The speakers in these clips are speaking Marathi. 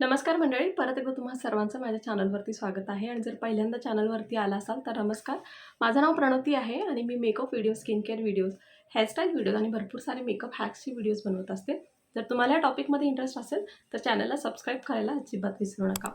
नमस्कार मंडळी परत एकदा तुम्हा सर्वांचं माझ्या चॅनलवरती स्वागत आहे. आणि जर पहिल्यांदा चॅनलवरती आला असाल तर नमस्कार. माझं नाव प्रणती आहे आणि मी makeup video skin care videos hairstyle videos आणि भरपूर सारे मेकअप हॅक्सची व्हिडिओज बनवत असते. जर तुम्हाला या टॉपिकमध्ये इंटरेस्ट असेल तर चॅनलला सबस्क्राईब करायला अजिबात विसरू नका.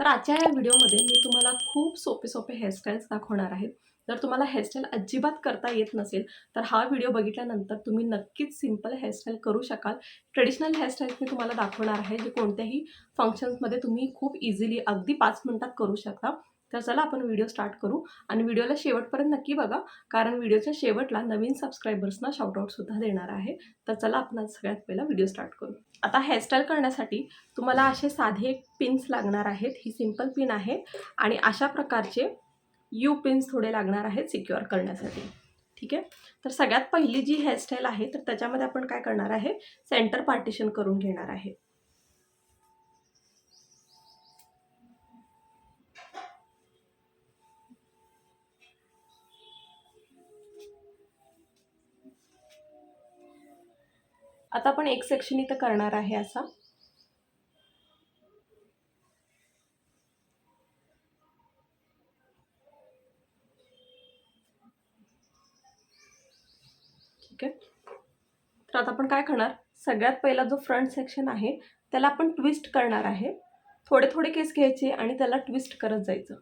तर आजच्या या व्हिडिओमध्ये मी तुम्हाला खूप सोपे सोपे हेअरस्टाईल्स दाखवणार आहेत जर तुम्हाला हेअरस्टाईल अजिबात करता येत नसेल तर हा व्हिडिओ बघितल्यानंतर तुम्ही नक्कीच सिंपल हेअरस्टाईल करू शकाल. ट्रेडिशनल हेअरस्टाईल्स मी तुम्हाला दाखवणार आहे जे कोणत्याही फंक्शन्समध्ये तुम्ही खूप इझिली अगदी पाच मिनटात करू शकता. तर चला आपण व्हिडिओ स्टार्ट करू. आणि व्हिडिओला शेवटपर्यंत नक्की बघा कारण व्हिडिओच्या शेवटला नवीन सबस्क्रायबर्सना शॉर्टआउटसुद्धा देणार आहे. तर चला आपण सगळ्यात पहिला व्हिडिओ स्टार्ट करू. आता हेअरस्टाईल करण्यासाठी तुम्हाला असे साधे पिन्स लागणार आहेत. ही सिंपल पिन आहे. आणि अशा प्रकारचे यू पिन्स थोडे लागणार आहेत सिक्युअर करण्यासाठी. ठीक आहे? तर सगळ्यात पहिली जी हेअरस्टाईल आहे तर त्याच्यामध्ये आपण काय करणार आहे? सेंटर पार्टिशन करून घेणार आहे. आता आपण एक सेक्शन इथं करणार आहे असा. ओके? तर आता आपण काय करणार? सगळ्यात पहिला जो फ्रंट सेक्शन आहे त्याला आपण ट्विस्ट करणार आहे. थोडे थोडे केस घ्यायचे आणि त्याला ट्विस्ट करत जायचं.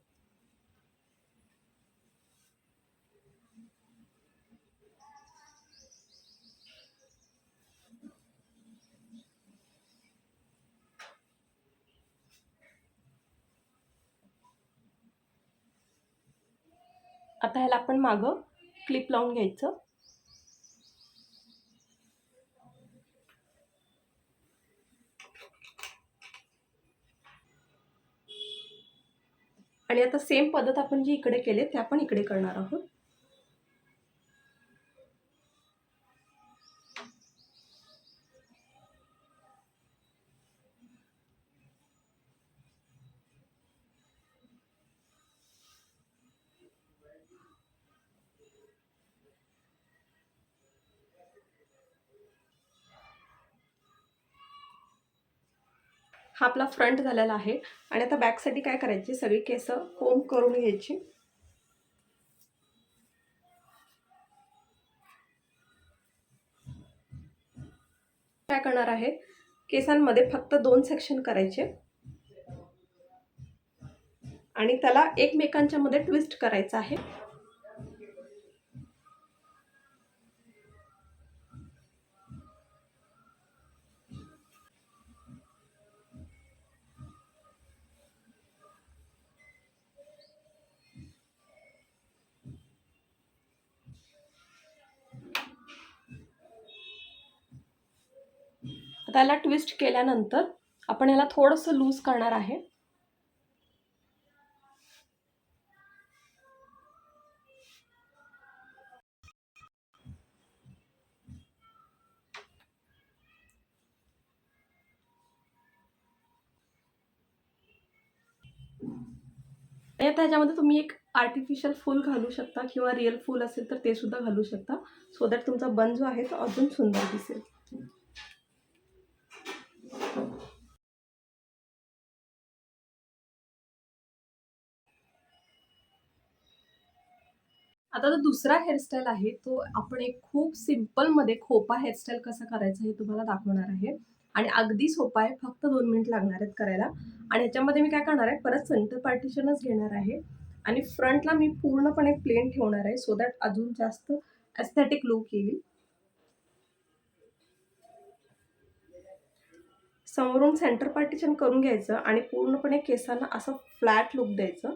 आता ह्याला आपण मागं क्लिप लावून घ्यायचं. आणि आता सेम पद्धत आपण जी इकडे केले ते आपण इकडे करणार आहोत. हा आपला फ्रंट झालेला आहे. आणि आता बॅकसाठी काय करायची? सगळी केस कोम करून घ्यायची. काय करणार आहे? केसांमध्ये फक्त दोन सेक्शन करायचे. आणि त्याला एकमेकांच्या मध्ये ट्विस्ट करायचं आहे. त्याला ट्विस्ट केल्यानंतर आपण याला थोडंसं लूज करणार आहे. त्याच्यामध्ये तुम्ही एक आर्टिफिशियल फूल घालू शकता किंवा रिअल फूल असेल तर ते सुद्धा घालू शकता. सो दॅट तुमचा बन जो आहे तो अजून सुंदर दिसेल. आता जो दुसरा हेअरस्टाईल आहे तो आपण एक खूप सिम्पलमध्ये खोपा हेअरस्टाईल कसा करायचा हे तुम्हाला दाखवणार आहे. आणि अगदी सोपा आहे फक्त दोन मिनिट लागणार आहेत करायला. आणि ह्याच्यामध्ये मी काय करणार आहे परत सेंटर पार्टिशनच घेणार आहे. आणि फ्रंटला मी पूर्णपणे प्लेन ठेवणार आहे सो दॅट अजून जास्त एस्थेटिक लुक येईल. समोरून सेंटर पार्टिशन करून घ्यायचं आणि पूर्णपणे केसांना असं फ्लॅट लुक द्यायचं.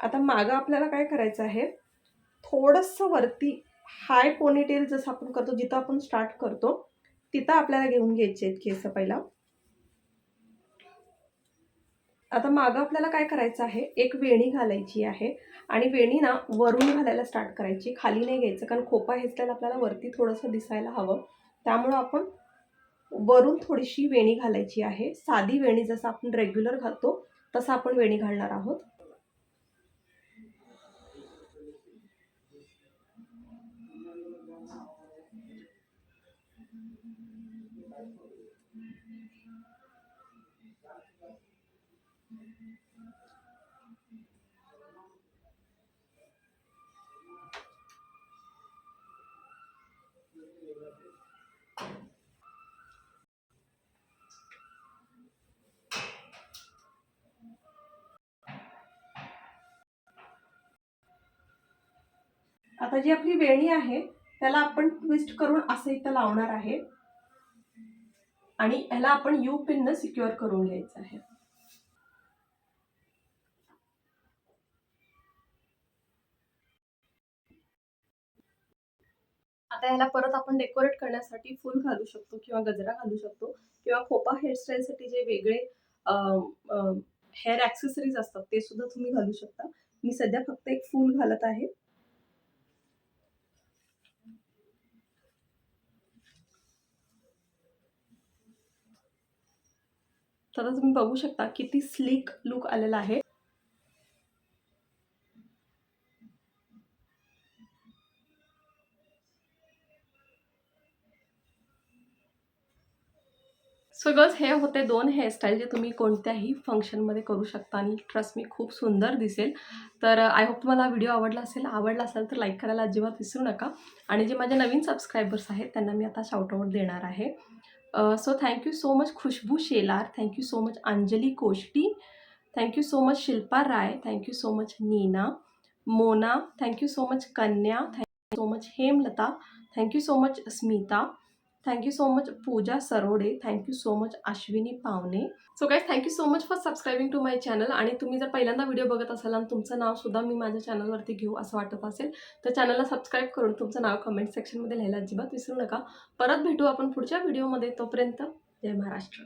आता मागं आपल्याला काय करायचं आहे? थोडंसं वरती हाय पोनीटेल जसं आपण करतो जिथं आपण स्टार्ट करतो तिथं आपल्याला घेऊन घ्यायचे आहेत केस पहिला. आता मागं आपल्याला काय करायचं आहे? एक वेणी घालायची आहे आणि वेणी ना वरून घालायला स्टार्ट करायची. खाली नाही घ्यायचं कारण खोपा हेचल्याला आपल्याला वरती थोडंसं दिसायला हवं. त्यामुळं आपण वरून थोडीशी वेणी घालायची आहे. साधी वेणी जसं आपण रेग्युलर घालतो तसं आपण वेणी घालणार आहोत. आता जी आपली वेणी आहे त्याला आपण ट्विस्ट करून असं इथं लावणार आहे. आणि ह्याला आपण यू पिननं सिक्युअर करून घ्यायचं आहे. आता ह्याला परत आपण डेकोरेट करण्यासाठी फुल घालू शकतो किंवा गजरा घालू शकतो किंवा खोपा हेअरस्टाईलसाठी जे वेगळे हेअर ॲक्सेसरीज असतात ते सुद्धा तुम्ही घालू शकता. मी सध्या फक्त एक फूल घालत आहे. तर आता तुम्ही बघू शकता किती स्लीक लुक आलेला आहे. सो गर्ल्स हे होते दोन हेअरस्टाईल जे तुम्ही कोणत्याही फंक्शनमध्ये करू शकता आणि ट्रस्ट मी खूप सुंदर दिसेल. तर uh, आय होप तुम्हाला व्हिडिओ आवडला असेल. आवडला असेल तर लाईक करायला अजिबात विसरू नका. आणि जे माझे नवीन सबस्क्रायबर्स आहेत त्यांना मी आता शाउटआउट देणार आहे. So thank you so much Khushbu Shelar thank you so much Anjali Koshti thank you so much Shilpa Rai thank you so much Neena Mona thank you so much Kanya thank you so much Hemlata thank you so much Smita thank you so much Pooja Sarode thank you so much Ashwini Pawane so guys thank you so much for subscribing to my channel आणि तुम्ही जर पहिल्यांदा व्हिडिओ बघत असाल आणि तुमचं नावसुद्धा मी माझ्या चॅनलवरती घेऊ असं वाटत असेल तर चॅनलला सबस्क्राईब करून तुमचं नाव कमेंट सेक्शनमध्ये लिहायला अजिबात विसरू नका. परत भेटू आपण पुढच्या व्हिडिओमध्ये तोपर्यंत जय महाराष्ट्र.